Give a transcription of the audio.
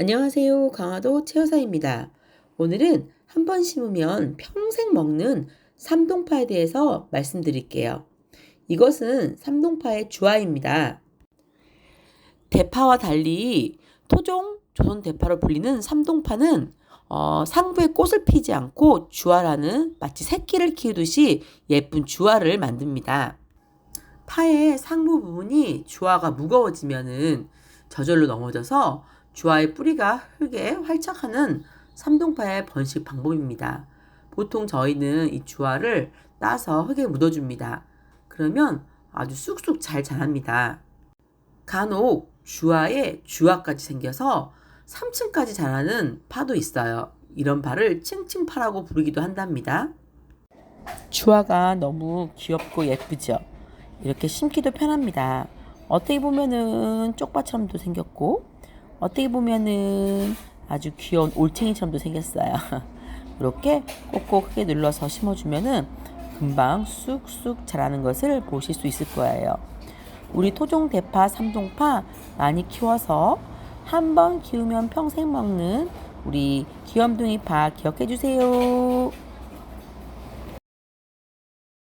안녕하세요. 강화도 최여사입니다. 오늘은 한 번 심으면 평생 먹는 삼동파에 대해서 말씀드릴게요. 이것은 삼동파의 주화입니다. 대파와 달리 토종 조선 대파로 불리는 삼동파는 어, 상부에 꽃을 피지 않고 주화라는 마치 새끼를 키우듯이 예쁜 주화를 만듭니다. 파의 상부 부분이 주화가 무거워지면은 저절로 넘어져서 주화의 뿌리가 흙에 활착하는 삼동파의 번식 방법입니다. 보통 저희는 이 주화를 따서 흙에 묻어줍니다. 그러면 아주 쑥쑥 잘 자랍니다. 간혹 주화에 주화까지 생겨서 3층까지 자라는 파도 있어요. 이런 파를 층층파라고 부르기도 한답니다. 주화가 너무 귀엽고 예쁘죠? 이렇게 심기도 편합니다. 어떻게 보면은 쪽파처럼도 생겼고, 어떻게 보면은 아주 귀여운 올챙이처럼도 생겼어요. 이렇게 꼭꼭 크게 눌러서 심어주면은 금방 쑥쑥 자라는 것을 보실 수 있을 거예요. 우리 토종 대파, 삼동파 많이 키워서 한 번 키우면 평생 먹는 우리 귀염둥이 파 기억해 주세요.